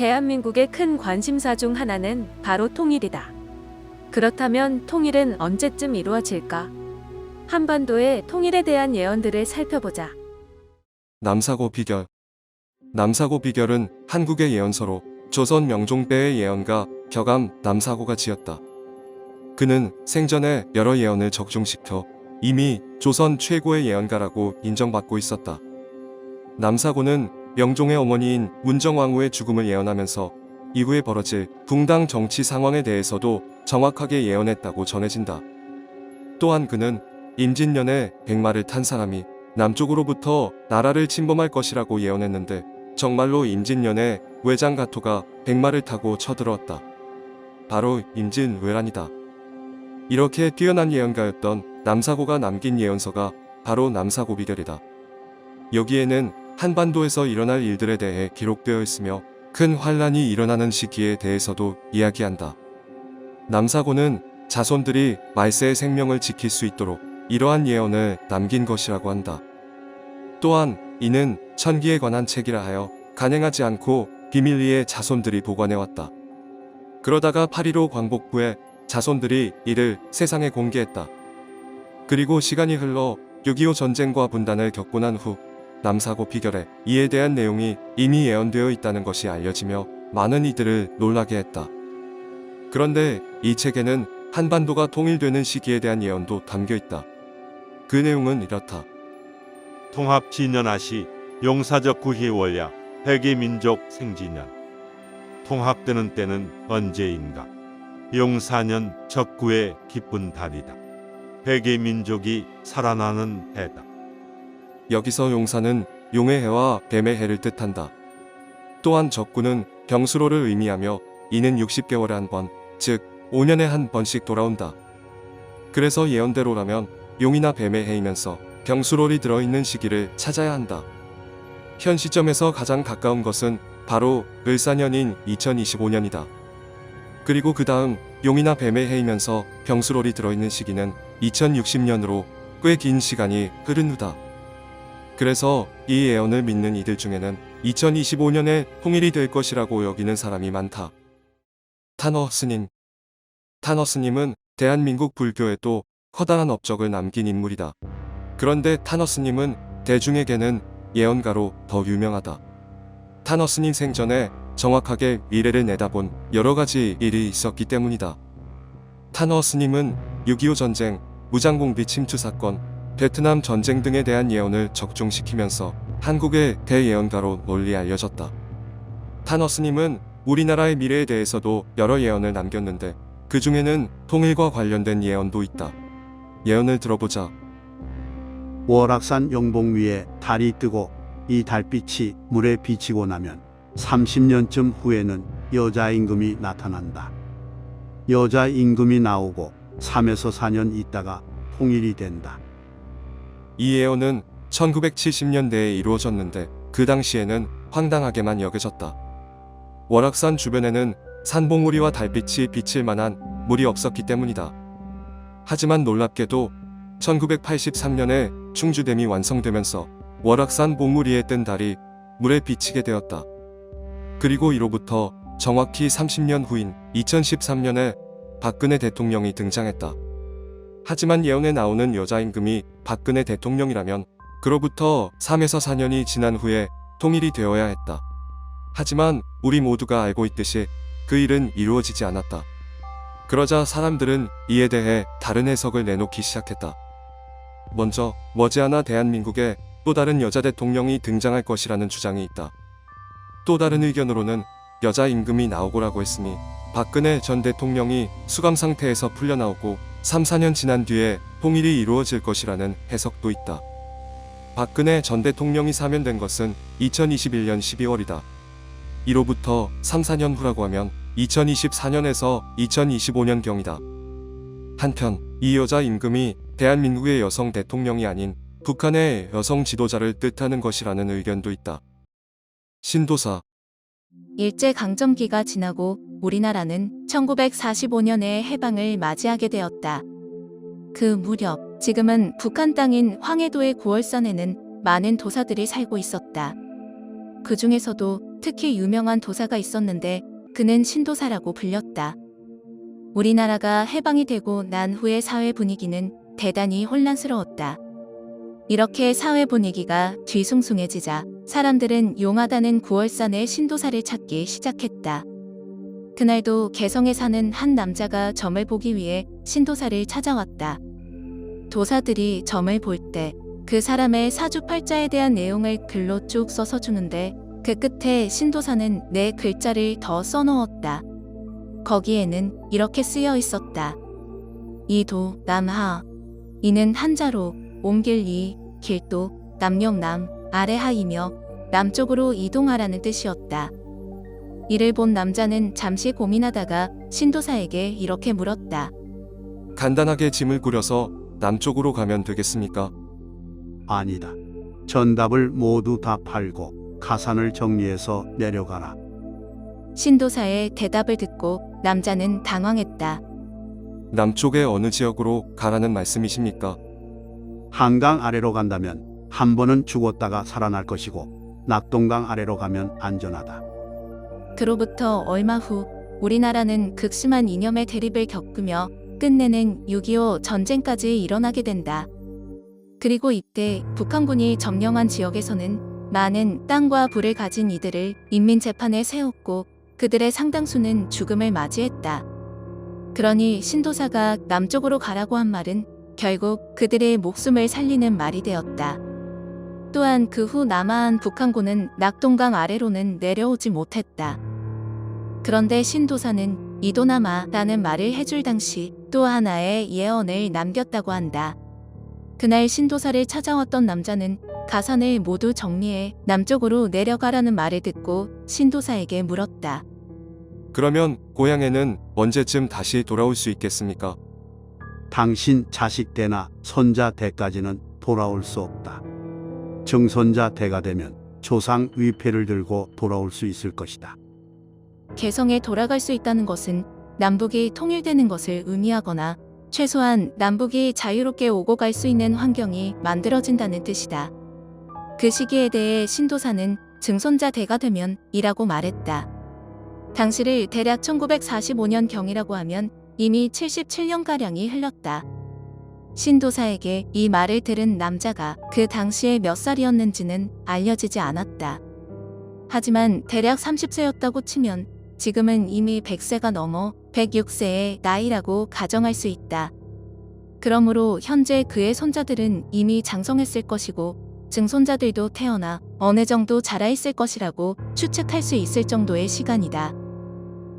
대한민국의 큰 관심사 중 하나는 바로 통일이다. 그렇다면 통일은 언제쯤 이루어질까? 한반도의 통일에 대한 예언들을 살펴보자. 남사고 비결 남사고 비결은 한국의 예언서로 조선 명종 때의 예언가 격암 남사고가 지었다. 그는 생전에 여러 예언을 적중시켜 이미 조선 최고의 예언가라고 인정받고 있었다. 남사고는 명종의 어머니인 문정왕후의 죽음을 예언하면서 이후에 벌어질 붕당 정치 상황에 대해서도 정확하게 예언했다고 전해진다. 또한 그는 임진년에 백마를 탄 사람이 남쪽으로부터 나라를 침범할 것이라고 예언했는데 정말로 임진년에 외장가토가 백마를 타고 쳐들어왔다. 바로 임진왜란이다. 이렇게 뛰어난 예언가였던 남사고가 남긴 예언서가 바로 남사고 비결이다. 여기에는 한반도에서 일어날 일들에 대해 기록되어 있으며 큰 환란이 일어나는 시기에 대해서도 이야기한다. 남사고는 자손들이 말세의 생명을 지킬 수 있도록 이러한 예언을 남긴 것이라고 한다. 또한 이는 천기에 관한 책이라 하여 간행하지 않고 비밀리에 자손들이 보관해왔다. 그러다가 8.15 광복 후에 자손들이 이를 세상에 공개했다. 그리고 시간이 흘러 6.25 전쟁과 분단을 겪고 난 후 남사고 비결에 이에 대한 내용이 이미 예언되어 있다는 것이 알려지며 많은 이들을 놀라게 했다. 그런데 이 책에는 한반도가 통일되는 시기에 대한 예언도 담겨 있다. 그 내용은 이렇다. 통합 진년하시 용사적 구희 원략 백의 민족 생진년 통합되는 때는 언제인가 용사년 적구의 기쁜 달이다 백의 민족이 살아나는 해다 여기서 용사는 용의 해와 뱀의 해를 뜻한다. 또한 적구는 병수로를 의미하며 이는 60개월에 한 번, 즉 5년에 한 번씩 돌아온다. 그래서 예언대로라면 용이나 뱀의 해이면서 병수롤이 들어있는 시기를 찾아야 한다. 현 시점에서 가장 가까운 것은 바로 을사년인 2025년이다. 그리고 그 다음 용이나 뱀의 해이면서 병수롤이 들어있는 시기는 2060년으로 꽤 긴 시간이 흐른 후다. 그래서 이 예언을 믿는 이들 중에는 2025년에 통일이 될 것이라고 여기는 사람이 많다. 타너 스님 타너 스님은 대한민국 불교에도 커다란 업적을 남긴 인물이다. 그런데 타너 스님은 대중에게는 예언가로 더 유명하다. 타너 스님 생전에 정확하게 미래를 내다본 여러 가지 일이 있었기 때문이다. 타너 스님은 6.25 전쟁, 무장공비 침투 사건, 베트남 전쟁 등에 대한 예언을 적중시키면서 한국의 대예언가로 널리 알려졌다. 타너 스님은 우리나라의 미래에 대해서도 여러 예언을 남겼는데 그 중에는 통일과 관련된 예언도 있다. 예언을 들어보자. 월악산 영봉 위에 달이 뜨고 이 달빛이 물에 비치고 나면 30년쯤 후에는 여자 임금이 나타난다. 여자 임금이 나오고 3에서 4년 있다가 통일이 된다. 이 예언은 1970년대에 이루어졌는데 그 당시에는 황당하게만 여겨졌다. 월악산 주변에는 산봉우리와 달빛이 비칠 만한 물이 없었기 때문이다. 하지만 놀랍게도 1983년에 충주댐이 완성되면서 월악산 봉우리에 뜬 달이 물에 비치게 되었다. 그리고 이로부터 정확히 30년 후인 2013년에 박근혜 대통령이 등장했다. 하지만 예언에 나오는 여자 임금이 박근혜 대통령이라면 그로부터 3에서 4년이 지난 후에 통일이 되어야 했다. 하지만 우리 모두가 알고 있듯이 그 일은 이루어지지 않았다. 그러자 사람들은 이에 대해 다른 해석을 내놓기 시작했다. 먼저 머지않아 대한민국에 또 다른 여자 대통령이 등장할 것이라는 주장이 있다. 또 다른 의견으로는 여자 임금이 나오고라고 했으니 박근혜 전 대통령이 수감 상태에서 풀려나오고 3, 4년 지난 뒤에 통일이 이루어질 것이라는 해석도 있다. 박근혜 전 대통령이 사면된 것은 2021년 12월이다. 이로부터 3, 4년 후라고 하면 2024년에서 2025년경이다. 한편 이 여자 임금이 대한민국의 여성 대통령이 아닌 북한의 여성 지도자를 뜻하는 것이라는 의견도 있다. 신도사 일제강점기가 지나고 우리나라는 1945년에 해방을 맞이하게 되었다. 그 무렵 지금은 북한 땅인 황해도의 고월산에는 많은 도사들이 살고 있었다. 그 중에서도 특히 유명한 도사가 있었는데 그는 신도사라고 불렸다. 우리나라가 해방이 되고 난 후의 사회 분위기는 대단히 혼란스러웠다. 이렇게 사회 분위기가 뒤숭숭해지자 사람들은 용하다는 구월산의 신도사를 찾기 시작했다. 그날도 개성에 사는 한 남자가 점을 보기 위해 신도사를 찾아왔다. 도사들이 점을 볼 때 그 사람의 사주팔자에 대한 내용을 글로 쭉 써서 주는데 그 끝에 신도사는 내 글자를 더 써놓았다. 거기에는 이렇게 쓰여 있었다. 이도 남하 이는 한자로 옮길 이 길도 남용남 아래하이며 남쪽으로 이동하라는 뜻이었다. 이를 본 남자는 잠시 고민하다가 신도사에게 이렇게 물었다. 간단하게 짐을 꾸려서 남쪽으로 가면 되겠습니까? 아니다. 전답을 모두 다 팔고 가산을 정리해서 내려가라. 신도사의 대답을 듣고 남자는 당황했다. 남쪽의 어느 지역으로 가라는 말씀이십니까? 한강 아래로 간다면 한 번은 죽었다가 살아날 것이고 낙동강 아래로 가면 안전하다. 그로부터 얼마 후 우리나라는 극심한 이념의 대립을 겪으며 끝내는 6.25 전쟁까지 일어나게 된다. 그리고 이때 북한군이 점령한 지역에서는 많은 땅과 부를 가진 이들을 인민재판에 세웠고 그들의 상당수는 죽음을 맞이했다. 그러니 신도사가 남쪽으로 가라고 한 말은 결국 그들의 목숨을 살리는 말이 되었다. 또한 그 후 남하한 북한군은 낙동강 아래로는 내려오지 못했다. 그런데 신도사는 이도남아라는 말을 해줄 당시 또 하나의 예언을 남겼다고 한다. 그날 신도사를 찾아왔던 남자는 가산을 모두 정리해 남쪽으로 내려가라는 말을 듣고 신도사에게 물었다. 그러면 고향에는 언제쯤 다시 돌아올 수 있겠습니까? 당신 자식 대나 손자 대까지는 돌아올 수 없다. 증손자 대가 되면 조상 위패를 들고 돌아올 수 있을 것이다. 개성에 돌아갈 수 있다는 것은 남북이 통일되는 것을 의미하거나 최소한 남북이 자유롭게 오고 갈 수 있는 환경이 만들어진다는 뜻이다. 그 시기에 대해 신도사는 증손자 대가 되면 이라고 말했다. 당시를 대략 1945년 경이라고 하면 이미 77년가량이 흘렀다. 신도사에게 이 말을 들은 남자가 그 당시에 몇 살이었는지는 알려지지 않았다. 하지만 대략 30세였다고 치면 지금은 이미 100세가 넘어 106세의 나이라고 가정할 수 있다. 그러므로 현재 그의 손자들은 이미 장성했을 것이고 증손자들도 태어나 어느 정도 자라있을 것이라고 추측할 수 있을 정도의 시간이다.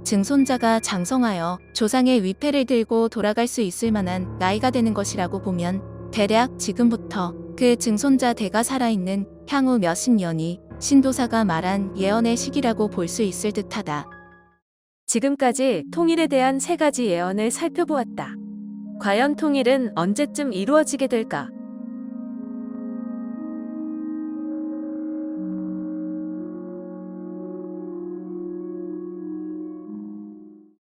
증손자가 장성하여 조상의 위패를 들고 돌아갈 수 있을 만한 나이가 되는 것이라고 보면 대략 지금부터 그 증손자 대가 살아있는 향후 몇십 년이 신도사가 말한 예언의 시기라고 볼 수 있을 듯하다. 지금까지 통일에 대한 세 가지 예언을 살펴보았다. 과연 통일은 언제쯤 이루어지게 될까?